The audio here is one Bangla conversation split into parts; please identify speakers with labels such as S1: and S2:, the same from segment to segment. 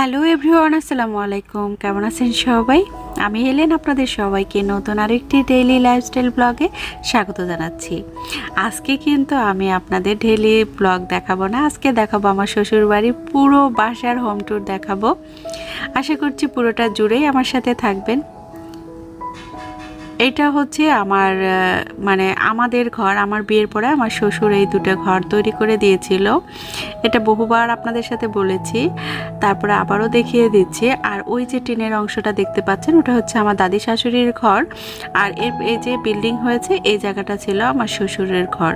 S1: হ্যালো এভরিওয়ান, আসসালামু আলাইকুম। কেমন আছেন সবাই? আমি এলেন আপনাদের সবাইকে নতুন আরেকটি ডেইলি লাইফস্টাইল ব্লগে স্বাগত জানাচ্ছি। আজকে কিন্তু আমি আপনাদের ডেইলি ব্লগ দেখাবো না, আজকে দেখাবো আমার শ্বশুরবাড়ির পুরো বাসার হোম ট্যুর দেখাবো। আশা করছি পুরোটা জুড়েই আমার সাথে থাকবেন। এটা হচ্ছে আমার মানে আমাদের ঘর, আমার বিয়ের পরে আমার শ্বশুর এই দুটো ঘর তৈরি করে দিয়েছিল। এটা বহুবার আপনাদের সাথে বলেছি, তারপরে আবারও দেখিয়ে দিচ্ছি। আর ওই যে টিনের অংশটা দেখতে পাচ্ছেন, ওটা হচ্ছে আমার দাদি শাশুড়ির ঘর। আর এর, এই যে বিল্ডিং হয়েছে, এই জায়গাটা ছিল আমার শ্বশুরের ঘর।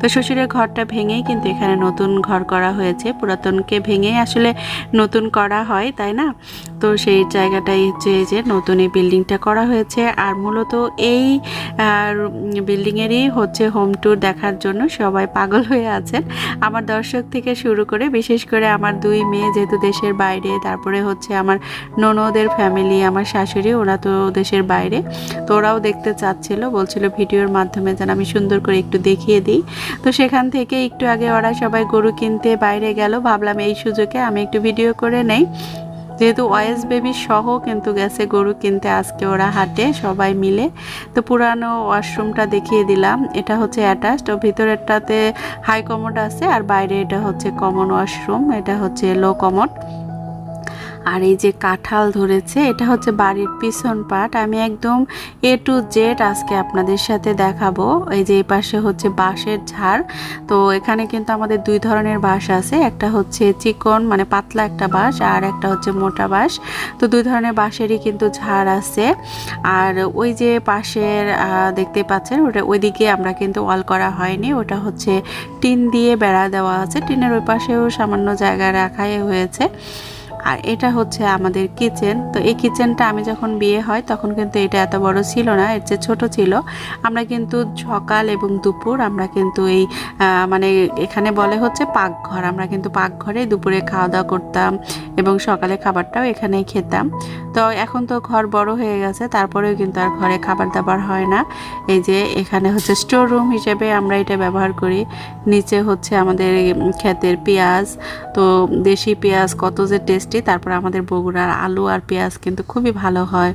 S1: তো শ্বশুরের ঘরটা ভেঙেই কিন্তু এখানে নতুন ঘর করা হয়েছে। পুরাতনকে ভেঙেই আসলে নতুন করা হয়, তাই না? তো সেই জায়গাটাই হচ্ছে এই যে নতুন এই বিল্ডিংটা করা হয়েছে। আর মূলত এই বিল্ডিংয়েরই হচ্ছে হোম ট্যুর দেখার জন্য সবাই পাগল হয়ে আছেন। আমার দর্শক থেকে শুরু করে, বিশেষ করে আমার দুই মেয়ে যেহেতু দেশের বাইরে, তারপরে হচ্ছে আমার ননদের ফ্যামিলি আমার শাশুড়ি, ওরা তো দেশের বাইরে। তো ওরাও দেখতে চাচ্ছিল, বলছিল ভিডিওর মাধ্যমে যেন আমি সুন্দর করে একটু দেখিয়ে দিই। তো সেখান থেকে একটু আগে ওরা সবাই গরু কিনতে বাইরে গেল। ভাবলাম এই সুযোগে আমি একটু ভিডিও করে নেই। যেহেতু ওয়েস বেবি সহ কিন্তু গেছে গরু কিনতে, আজকে ওরা হাটে সবাই মিলে। তো পুরানো ওয়াশরুমটা দেখিয়ে দিলাম। এটা হচ্ছে অ্যাটাচ ও ভিতরেরটাতে হাই কমোড আছে আর বাইরে এটা হচ্ছে কমন ওয়াশরুম এটা হচ্ছে লো কমোড আর এই যে কাঁঠাল ধরেছে, এটা হচ্ছে বাড়ির পিছন পাট। আমি একদম এ টু জেড আজকে আপনাদের সাথে দেখাবো। এই যে এই পাশে হচ্ছে বাঁশের ঝাড়। তো এখানে কিন্তু আমাদের দুই ধরনের বাঁশ আছে। একটা হচ্ছে চিকন মানে পাতলা একটা বাঁশ, আর একটা হচ্ছে মোটা বাঁশ। তো দুই ধরনের বাঁশেরই কিন্তু ঝাড় আছে। আর ওই যে পাশের দেখতে পাচ্ছেন, ওটা ওইদিকে আমরা কিন্তু ওয়াল করা হয়নি। ওটা হচ্ছে টিন দিয়ে বেড়া দেওয়া আছে। টিনের ওই পাশেও সামান্য জায়গা রাখাই হয়েছে। আর এটা হচ্ছে আমাদের কিচেন। তো এই কিচেনটা আমি যখন বিয়ে হয়, তখন কিন্তু এটা এত বড় ছিল না, এর চেয়ে ছোট ছিল। আমরা কিন্তু সকাল এবং দুপুর আমরা কিন্তু এই মানে এখানে বলে হচ্ছে পাকঘর। আমরা কিন্তু পাকঘরে দুপুরে খাওয়া দাওয়া করতাম এবং সকালে খাবারটাও এখানেই খেতাম। তো এখন তো ঘর বড় হয়ে গেছে, তারপরেও কিন্তু আর ঘরে খাবার দাবার হয় না। এই যে এখানে হচ্ছে স্টোর রুম হিসেবে আমরা এটা ব্যবহার করি। নিচে হচ্ছে আমাদের ক্ষেতের পেঁয়াজ। তো দেশি পেঁয়াজ কত যে টেস্টি তারপর আমাদের বগুড়ার আলু আর পেঁয়াজ কিন্তু খুবই ভালো হয়।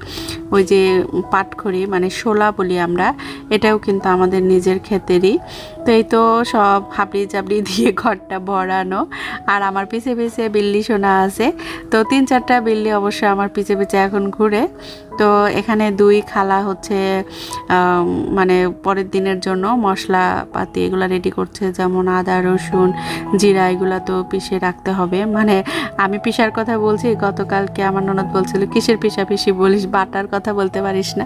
S1: ওই যে পাটখড়ি মানে শোলা বলি আমরা, এটাও কিন্তু আমাদের নিজের ক্ষেতেরই। তো এই তো সব হাবড়ি চাবড়ি দিয়ে ঘরটা ভরানো। আর আমার পিছে পিছে বিল্লি সোনা আছে। তো তিন চারটা বিল্লি অবশ্যই আমার পিছে পিছে এখন ঘুরে। তো এখানে দুই খালা হচ্ছে মানে পরের দিনের জন্য মশলাপাতি এগুলো রেডি করছে, যেমন আদা, রসুন, জিরা, এগুলো তো পিষে রাখতে হবে। মানে আমি পিসার কথা বলছি, গতকালকে আমার ননদ বলছিল, কিসের পিসা পিসি বলিস? বাটার কথা বলতে পারিস না।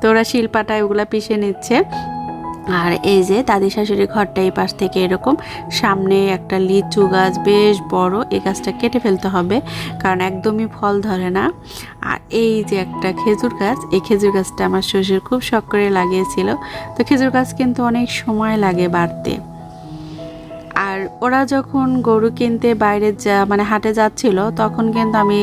S1: তো ওরা শিলপাটায় ওগুলো পিষে নিচ্ছে। আর এই যে দাদি শাশুড়ি ঘরটা এই পাশ থেকে এরকম, সামনে একটা লিচু গাছ বেশ বড়, এই গাছটা কেটে ফেলতে হবে, কারণ একদমই ফল ধরে না। আর এই যে একটা খেজুর গাছ, এই খেজুর গাছটা আমার শ্বশুর খুব শখ করে লাগিয়েছিল। তো খেজুর গাছ কিন্তু অনেক সময় লাগে বাড়তে। আর ওরা যখন গরু কিনতে বাইরে যা মানে হাটে যাচ্ছিল, তখন কিন্তু আমি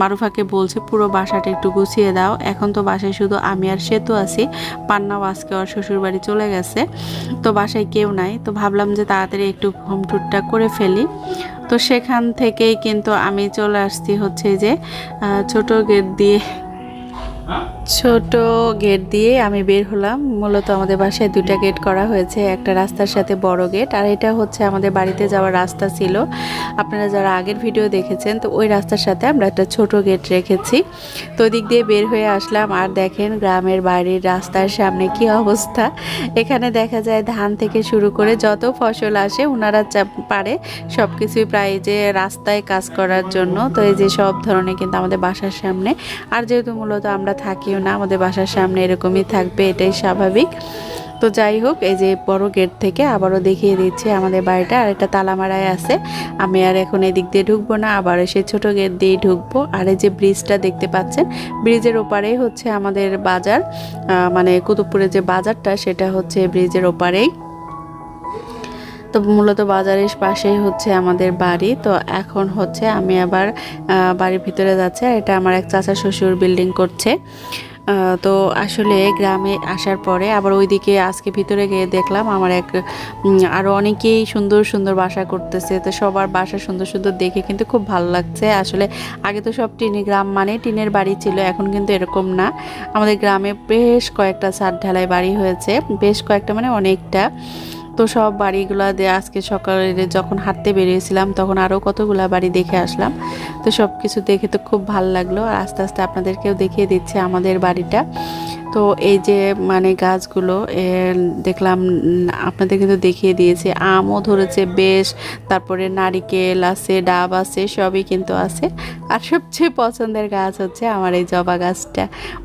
S1: মারুফাকে বলছি, পুরো বাসাটা একটু গুছিয়ে দাও। এখন তো বাসায় শুধু আমি আর সেতু আছি। পান্নাও আজকে ওর শ্বশুর বাড়ি চলে গেছে। তো বাসায় কেউ নাই। তো ভাবলাম যে তাড়াতাড়ি একটু হোম ট্যুরটা করে ফেলি। তো সেখান থেকেই কিন্তু আমি চলে আসছি হচ্ছে যে ছোট গেট দিয়ে। ছোট গেট দিয়ে আমি বের হলাম। মূলত আমাদের বাসায় দুটা গেট করা হয়েছে, একটা রাস্তার সাথে বড় গেট, আর এটা হচ্ছে আমাদের বাড়িতে যাওয়ার রাস্তা ছিল। আপনারা যারা আগের ভিডিও দেখেছেন, তো ওই রাস্তার সাথে আমরা একটা ছোট গেট রেখেছি। তো দিক দিয়ে বের হয়ে আসলাম, আর দেখেন গ্রামের বাড়ির রাস্তার সামনে কি অবস্থা। এখানে দেখা যায় ধান থেকে শুরু করে যত ফসল আসে ওনারা পারে সব কিছুই প্রায় যে রাস্তায় কাজ করার জন্য। তো এই যে সব ধরনের কিন্তু আমাদের বাসার সামনে। আর যেহেতু মূলত আমরা থাকিও না, আমাদের বাসার সামনে এরকমই থাকবে, এটাই স্বাভাবিক। তো যাই হোক, এই যে বড় গেট থেকে আবারও দেখিয়ে দিচ্ছে আমাদের বাড়িটা আর একটা তালামারায় আছে। আমি আর এখন এদিক দিয়ে ঢুকবো না, আবার সেই ছোট গেট দিয়েই ঢুকবো। আর এই যে ব্রিজটা দেখতে পাচ্ছেন, ব্রিজের ওপারেই হচ্ছে আমাদের বাজার মানে কুতুবপুরের যে বাজারটা, সেটা হচ্ছে ব্রিজের ওপারেই। তো মূলত বাজারের পাশেই হচ্ছে আমাদের বাড়ি। তো এখন হচ্ছে আমি আবার বাড়ির ভিতরে যাচ্ছি এটা আমার এক চাচা শ্বশুর বিল্ডিং করছে। তো আসলে গ্রামে আসার পরে আবার ওইদিকে আজকে ভিতরে গিয়ে দেখলাম আমার এক আরও অনেকেই সুন্দর সুন্দর বাসা করতেছে। তো সবার বাসা সুন্দর সুন্দর দেখে কিন্তু খুব ভালো লাগছে। আসলে আগে তো সব টিনে গ্রাম মানে টিনের বাড়ি ছিল, এখন কিন্তু এরকম না। আমাদের গ্রামে বেশ কয়েকটা ছাদ ঢালাই বাড়ি হয়েছে, বেশ কয়েকটা মানে অনেকটা। তো সব বাড়িগুলো দিয়ে আজকে সকালে যখন হাঁটতে বেরিয়েছিলাম, তখন আরও কতগুলা বাড়ি দেখে আসলাম। তো সব কিছু দেখে তো খুব ভালো লাগল। আর আস্তে আস্তে আপনাদেরকেও দেখিয়ে দিচ্ছে আমাদের বাড়িটা। তো এই যে মানে গাছগুলো দেখলাম আপনাদের কিন্তু দেখিয়ে দিয়েছে। আমও ধরেছে, বেশ। তারপরে নারিকেল আছে, ডাব আছে, সবই কিন্তু আছে। আর সবচেয়ে পছন্দের গাছ হচ্ছে আমার এই জবা গাছটা।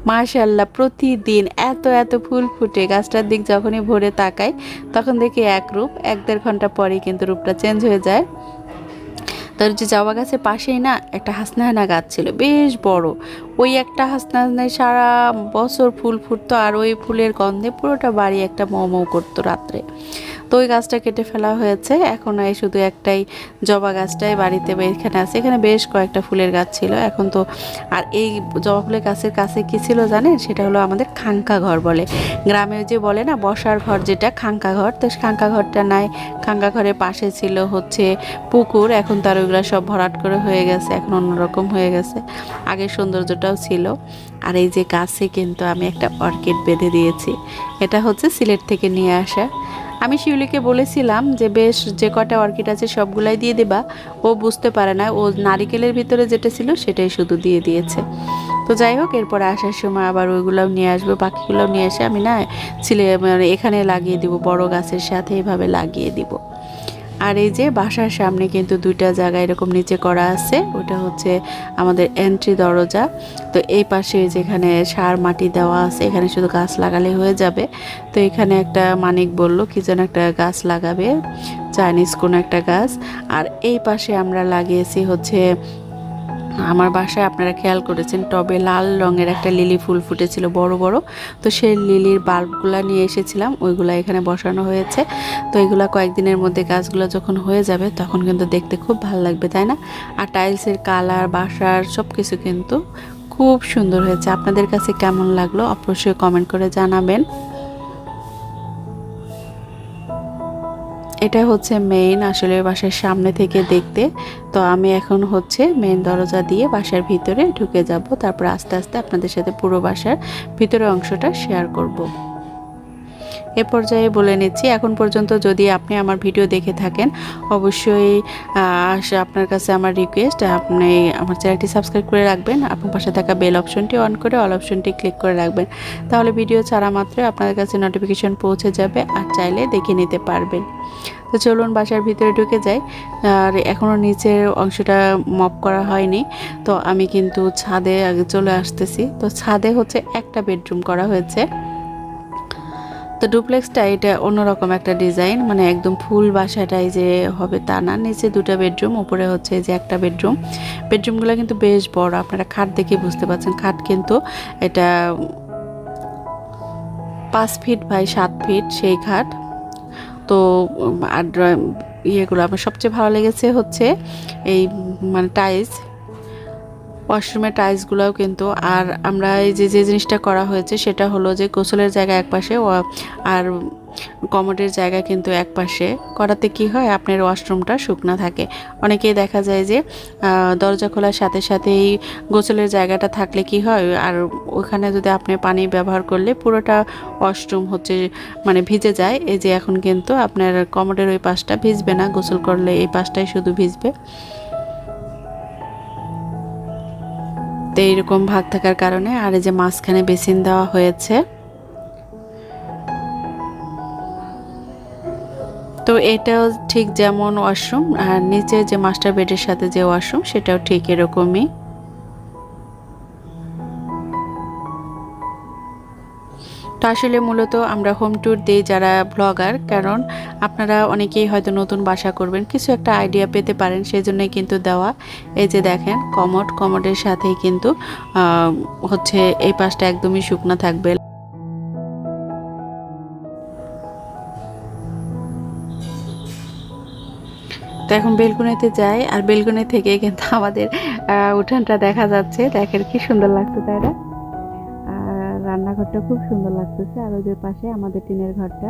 S1: মার্শাল্লাহ প্রতিদিন এত এত ফুল ফুটে। গাছটার দিক যখনই ভোরে তাকাই, তখন দেখি এক রূপ, এক দেড় ঘণ্টা পরেই কিন্তু রূপটা চেঞ্জ হয়ে যায়। তার যে যাওয়া গাছের পাশেই না একটা হাসনাহানা গাছ ছিল, বেশ বড়। ওই একটা হাসনাহানায় সারা বছর ফুল ফুটতো আর ওই ফুলের গন্ধে পুরোটা বাড়ি একটা মৌ করতো রাত্রে। তো ওই গাছটা কেটে ফেলা হয়েছে। এখন এই শুধু একটাই জবা গাছটাই বাড়িতে এখানে আছে। এখানে বেশ কয়েকটা ফুলের গাছ ছিল। এখন তো আর এই জবা ফুলের গাছের কাছে কী ছিল জানেন? সেটা হলো আমাদের খাঙ্কা ঘর বলে। গ্রামে যে বলে না, বসার ঘর যেটা, খাঙ্কা ঘর। তো খাঙ্কা ঘরটা নাই। খাঙ্কা ঘরের পাশে ছিল হচ্ছে পুকুর। এখন তার ওইগুলো সব ভরাট করে হয়ে গেছে। এখন অন্যরকম হয়ে গেছে। আগের সৌন্দর্যটাও ছিল। আর এই যে গাছে কিন্তু আমি একটা অর্কিড বেঁধে দিয়েছি। এটা হচ্ছে সিলেট থেকে নিয়ে আসা। আমি শিউলিকে বলেছিলাম যে, বেশ, যে কটা অর্কিড আছে সবগুলাই দিয়ে দেবা। ও বুঝতে পারে না, ও নারিকেলের ভিতরে যেটা ছিল সেটাই শুধু দিয়ে দিয়েছে। তো যাই হোক, এরপরে আসার সময় আবার ওইগুলোও নিয়ে আসব, পাখিগুলোও নিয়ে এসে আমি না ছিলে মানে এখানে লাগিয়ে দিব, বড় গাছের সাথে এভাবে লাগিয়ে দিব। আর এই যে বাসার সামনে কিন্তু দুইটা জায়গা এরকম নিচে করা আছে, ওটা হচ্ছে আমাদের এন্ট্রি দরজা। তো এই পাশে যেখানে সার মাটি দেওয়া আছে, এখানে শুধু গাছ লাগালে হয়ে যাবে। তো এখানে একটা মানিক বলল, কি যেন একটা গাছ লাগাবে, চাইনিজ কোনো একটা গাছ। আর এই পাশে আমরা লাগিয়েছি হচ্ছে আমার বাসায় আপনারা খেয়াল করেছেন, টবে লাল রঙের একটা লিলি ফুল ফুটেছিল বড় বড়। তো সেই লিলির বাল্বগুলা নিয়ে এসেছিলাম, ওইগুলা এখানে বসানো হয়েছে। তো এগুলা কয়েকদিনের মধ্যে গাছগুলো যখন হয়ে যাবে, তখন কিন্তু দেখতে খুব ভালো লাগবে, তাই না? আর টাইলসের কালার, বাসার সব কিছু কিন্তু খুব সুন্দর হয়েছে। আপনাদের কাছে কেমন লাগল অবশ্যই কমেন্ট করে জানাবেন। এটা হচ্ছে মেইন আসলে বাসার সামনে থেকে দেখতে তো আমি এখন হচ্ছে মেইন দরজা দিয়ে বাসার ভিতরে ঢুকে যাব তারপর আস্তে আস্তে আপনাদের সাথে পুরো বাসার ভিতরে অংশটা শেয়ার করব। এ পর্যায়ে বলে নিচ্ছি, এখন পর্যন্ত যদি আপনি আমার ভিডিও দেখে থাকেন, অবশ্যই আপনার কাছে আমার রিকোয়েস্ট আপনি আমার চ্যানেলটি সাবস্ক্রাইব করে রাখবেন, আপনার পাশে থাকা বেল অপশনটি অন করে অল অপশনটি ক্লিক করে রাখবেন। তাহলে ভিডিও ছাড়া মাত্রই আপনাদের কাছে নোটিফিকেশন পৌঁছে যাবে আর চাইলে দেখে নিতে পারবেন। তো চলুন বাসার ভিতরে ঢুকে যাই। আর এখনও নিচের অংশটা মপ করা হয়নি, তো আমি কিন্তু ছাদে আগে চলে আসতেছি। তো ছাদে হচ্ছে একটা বেডরুম করা হয়েছে। তো ডুপ্লেক্সটা এটা অন্যরকম একটা ডিজাইন মানে একদম ফুল বাসাটাই যে হবে তা না। নিচে দুটো বেডরুম, উপরে হচ্ছে যে একটা বেডরুম। বেডরুমগুলো কিন্তু বেশ বড়, আপনারা খাট দেখে বুঝতে পারছেন। খাট কিন্তু এটা পাঁচ ফিট বাই সাত ফিট সেই খাট। তো আর, ইয়েগুলো আমার সবচেয়ে ভালো লেগেছে হচ্ছে এই মানে টাইলস। ওয়াশরুমের টাইলসগুলোও কিন্তু, আর আমরা এই যে যে জিনিসটা করা হয়েছে সেটা হলো যে গোসলের জায়গা এক পাশে ওয়া- আর কমোডের জায়গা কিন্তু এক পাশে করাতে কি হয়? আপনার ওয়াশরুমটা শুকনো থাকে। অনেকেই দেখা যায় যে দরজা খোলার সাথে সাথেই গোসলের জায়গাটা থাকলে কি হয়? আর ওখানে যদি আপনি পানি ব্যবহার করলে পুরোটা ওয়াশরুম হচ্ছে মানে ভিজে যায়। এই যে এখন কিন্তু আপনার কমোডের ওই পাশটা ভিজবে না, গোসল করলে এই পাশটাই শুধু ভিজবে। তো এইরকম ভাগ থাকার কারণে আর এই যে মাঝখানে বেসিন দেওয়া হয়েছে। তো এটাও ঠিক যেমন ওয়াশরুম আর নিচে যে মাস্টার বেডের সাথে যে ওয়াশরুম, সেটাও ঠিক এরকমই। তো আসলে মূলত আমরা হোম ট্যুর দিই যারা ব্লগার কারণ আপনারা অনেকেই হয়তো নতুন বাসা করবেন, কিছু একটা আইডিয়া পেতে পারেন সেই জন্যই কিন্তু দেওয়া। এই যে দেখেন, কমোড, কমোডের সাথেই কিন্তু হচ্ছে এই পাশটা একদমই শুকনো থাকবে। তো এখন বেলকুনিতে যাই, আর বেলকুনি থেকে কিন্তু আমাদের উঠানটা দেখা যাচ্ছে। দেখেন কি সুন্দর লাগছে তাই না রান্নাঘরটা খুব সুন্দর লাগতেছে আর ওদের পাশে আমাদের টিনের ঘরটা।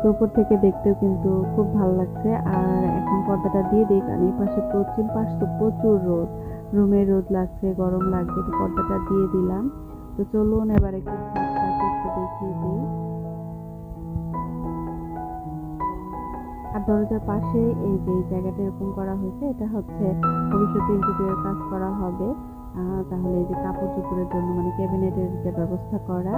S1: তো উপর থেকে দেখতেও কিন্তু খুব ভালো লাগছে আর এখন পর্দাটা দিয়ে দিই, কারণ এই পাশে পশ্চিম পাশ তো প্রচুর রোদ। রুমে রোদ লাগছে, গরম লাগছে, তো পর্দাটা দিয়ে দিলাম। তো চলুন এবার একটু দেখিয়ে দিই। আর দরজার পাশে এই যে জায়গাটা এরকম করা হয়েছে, এটা হচ্ছে ভবিষ্যতে ইন্টেরিয়র কাজ করা হবে। তাহলে এই যে কাপড় চোপড়ের জন্য মানে ক্যাবিনেটের যে ব্যবস্থা করা।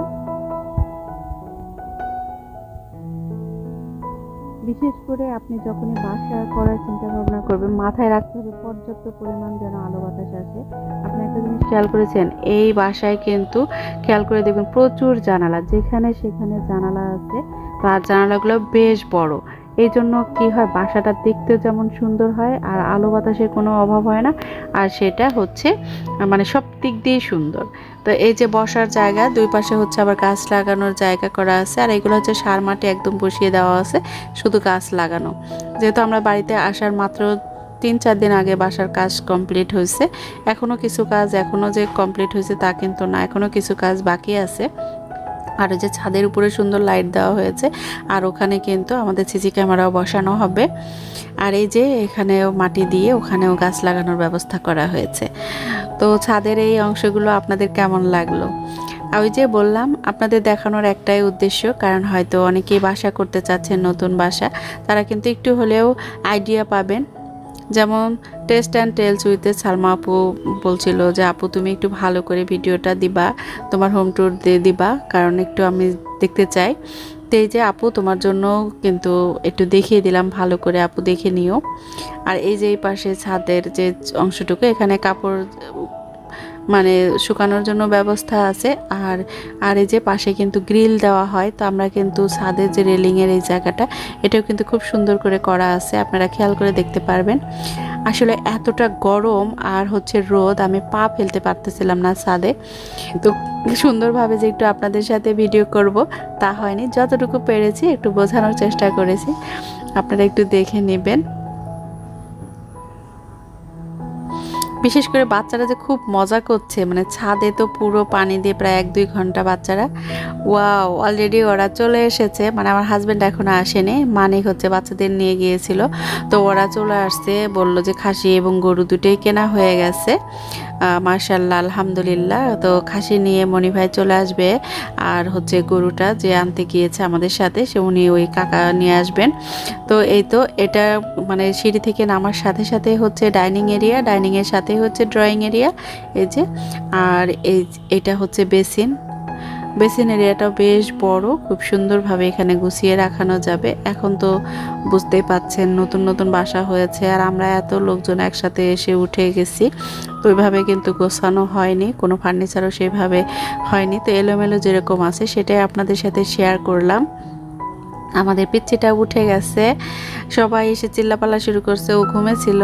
S1: বিশেষ করে আপনি যখনই বাসা করার চিন্তা ভাবনা করবেন, মাথায় রাখতে হবে পর্যাপ্ত পরিমাণ যেন আলো বাতাস আসে। আপনি একটা জিনিস খেয়াল করেছেন? এই বাসায় কিন্তু খেয়াল করে দেখবেন প্রচুর জানালা, যেখানে সেখানে জানালা আছে, তার জানালাগুলো বেশ বড়। এই জন্য কি হয়, বাসাটা দেখতেও যেমন সুন্দর হয় আর আলো বাতাসের কোনো অভাব হয় না। আর সেটা হচ্ছে মানে সব দিক দিয়েই সুন্দর। তো এই যে বসার জায়গা, দুই পাশে হচ্ছে আবার গাছ লাগানোর জায়গা করা আছে আর এগুলো হচ্ছে সার মাটি একদম বসিয়ে দেওয়া আছে, শুধু গাছ লাগানো। যেহেতু আমরা বাড়িতে আসার মাত্র তিন চার দিন আগে বাসার কাজ কমপ্লিট হয়েছে এখনও কিছু কাজ এখনও যে কমপ্লিট হয়েছে তা কিন্তু না এখনও কিছু কাজ বাকি আছে। আর ওই যে ছাদের উপরে সুন্দর লাইট দেওয়া হয়েছে, আর ওখানে কিন্তু আমাদের সিসি ক্যামেরাও বসানো হবে। আর এই যে এখানেও মাটি দিয়ে ওখানেও গাছ লাগানোর ব্যবস্থা করা হয়েছে। তো ছাদের এই অংশগুলো আপনাদের কেমন লাগল? ওই যে বললাম, আপনাদের দেখানোর একটাই উদ্দেশ্য, কারণ হয়তো অনেকেই বাসা করতে চাচ্ছেন নতুন বাসা, তারা কিন্তু একটু হলেও আইডিয়া পাবেন। যেমন টেস্ট অ্যান্ড টেলস উইথে সালমা আপু বলছিল যে, আপু, তুমি একটু ভালো করে ভিডিওটা দিবা, তোমার হোম ট্যুর দিয়ে দিবা, কারণ একটু আমি দেখতে চাই। তো এই যে, আপু, তোমার জন্য কিন্তু একটু দেখিয়ে দিলাম, ভালো করে আপু দেখে নিও। আর এই যে, এই পাশে ছাদের যে অংশটুকু, এখানে কাপড় মানে শুকানোর জন্য ব্যবস্থা আছে। আর আর এই যে পাশে কিন্তু গ্রিল দেওয়া হয়, তো আমরা কিন্তু ছাদের যে রেলিংয়ের এই জায়গাটা, এটাও কিন্তু খুব সুন্দর করে করা আছে, আপনারা খেয়াল করে দেখতে পারবেন। আসলে এতটা গরম আর হচ্ছে রোদ, আমি পা ফেলতে পারতেছিলাম না ছাদে। তো সুন্দরভাবে যে একটু আপনাদের সাথে ভিডিও করব, তা হয়নি। যতটুকু পেরেছি একটু বোঝানোর চেষ্টা করেছি। আপনারা একটু দেখে নেবেন। বিশেষ করে বাচ্চারা যে খুব মজা করছে মানে ছাদে তো পুরো পানি দিয়ে প্রায় এক দুই ঘণ্টা বাচ্চারা। ওয়াও অলরেডি ওরা চলে এসেছে। মানে আমার হাজব্যান্ড এখনও আসেনি মানে হচ্ছে বাচ্চাদের নিয়ে গিয়েছিল। তো ওরা চলে আসছে, বলল যে খাসি এবং গরু দুটোই কেনা হয়ে গেছে। মার্শাল্লাহ আলহামদুলিল্লাহ। তো খাসি নিয়ে মণি ভাই চলে আসবে। আর হচ্ছে গরুটা যে আনতে গিয়েছে আমাদের সাথে, সে উনি ওই কাকা নিয়ে আসবেন। তো এই তো এটা মানে সিঁড়ি থেকে নামার সাথে সাথে হচ্ছে ডাইনিং এরিয়া ডাইনিংয়ের সাথে হচ্ছে ড্রয়িং এরিয়া। এই যে, আর এই, এটা হচ্ছে বেসিন। বেসিন এরিয়াটাও বেশ বড়, খুব সুন্দরভাবে এখানে গুছিয়ে রাখানো যাবে। এখন তো বুঝতেই পাচ্ছেন নতুন নতুন বাসা হয়েছে আর আমরা এত লোকজন একসাথে এসে উঠে গেছি। তো ওইভাবে কিন্তু গোছানো হয়নি, কোনো ফার্নিচারও সেভাবে হয়নি। তো এলোমেলো যেরকম আছে সেটাই আপনাদের সাথে শেয়ার করলাম। আমাদের পিচ্ছিটা উঠে গেছে। সবাই এসে চিল্লাপাল্লা শুরু করছে, ও ঘুমেছিল,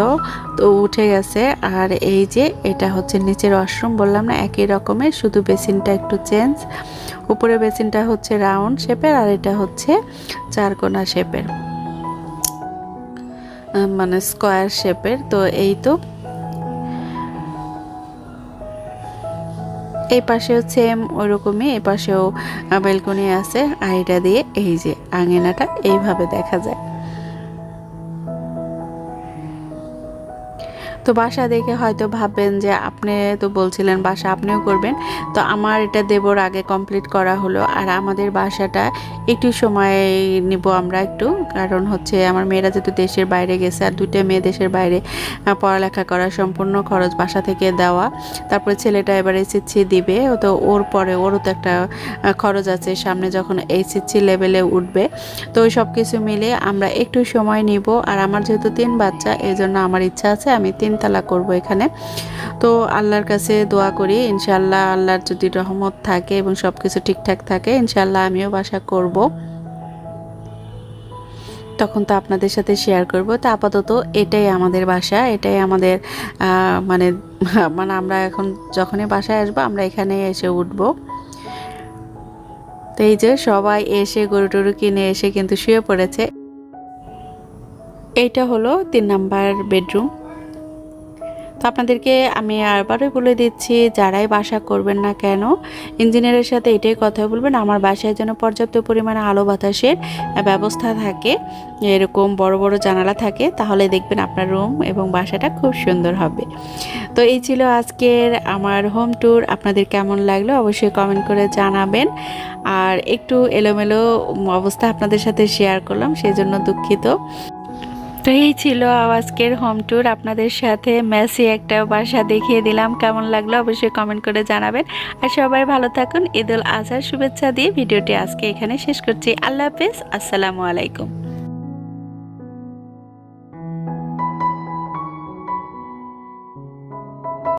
S1: তো উঠে গেছে। আর এই যে, এটা হচ্ছে নিচের ওয়াশরুম, বললাম না, একই রকমের শুধু বেসিনটা একটু চেঞ্জ। উপরে বেসিনটা হচ্ছে রাউন্ড শেপের, আর এটা হচ্ছে চারকোনা শেপের। মানে স্কোয়ার শেপের, তো এই তো এই পাশেও সেম ওরকমই, এই পাশেও বেলকনি আছে, আইটা দিয়ে এই যে আঙিনাটা এইভাবে দেখা যায়। তো বাসা দেখে হয়তো ভাববেন যে আপনি তো বলছিলেন বাসা আপনিও করবেন। তো আমার এটা দেবর আগে কমপ্লিট করা হলো আর আমাদের বাসাটা একটু সময় নিব আমরা একটু। কারণ হচ্ছে আমার মেয়েরা যেহেতু দেশের বাইরে গেছে আর দুইটা মেয়ে দেশের বাইরে পড়ালেখা করা সম্পূর্ণ খরচ বাসা থেকে দেওয়া। তারপরে ছেলেটা এবার এসএসসি দিবে, তো ওর পরে ওরও তো একটা খরচ আছে সামনে যখন এইচএসসি লেভেলে উঠবে। তো ওই সব কিছু মিলে আমরা একটু সময় নিব আর আমার যেহেতু তিন বাচ্চা এই জন্য আমার ইচ্ছা আছে আমি তিন তালা করব এখানে। তো আল্লাহর কাছে দোয়া করি ইনশাল্লাহ আল্লাহর যদি রহমত থাকে এবং সব কিছু ঠিকঠাক থাকে ইনশাল্লাহ আমিও বাসা করব। তখন তো আপনাদের সাথে শেয়ার করব। তো আপাতত এটাই আমাদের বাসা, এটাই আমাদের মানে মানে আমরা এখন যখনই বাসায় আসব আমরা এখানে এসে উঠব। তো এই যে সবাই এসে গরু টরু কিনে এসে কিন্তু শুয়ে পড়েছে। এইটা হলো তিন নাম্বার বেডরুম আপনাদেরকে আমি আবারও বলে দিচ্ছি, যারাই বাসা করবেন না কেন, ইঞ্জিনিয়ারের সাথে এটাই কথা বলবেন, আমার বাসায় যেন পর্যাপ্ত পরিমাণে আলো বাতাসের ব্যবস্থা থাকে, এরকম বড় বড় জানালা থাকে, তাহলে দেখবেন আপনার রুম এবং বাসাটা খুব সুন্দর হবে। তো এই ছিল আজকের আমার হোম ট্যুর, আপনাদের কেমন লাগল অবশ্যই কমেন্ট করে জানাবেন। আর একটু এলোমেলো অবস্থা আপনাদের সাথে শেয়ার করলাম সেই জন্য দুঃখিত। এই ছিল আজকের হোম ট্যুর আপনাদের সাথে মেসি একটা বাসা দেখিয়ে দিলাম। কেমন লাগল অবশ্যই কমেন্ট করে জানাবেন। আর সবাই ভালো থাকুন। ঈদুল আজহার শুভেচ্ছা দিয়ে ভিডিওটি আজকে এখানে শেষ করছি। আল্লাহ হাফেজ। আসসালামু আলাইকুম।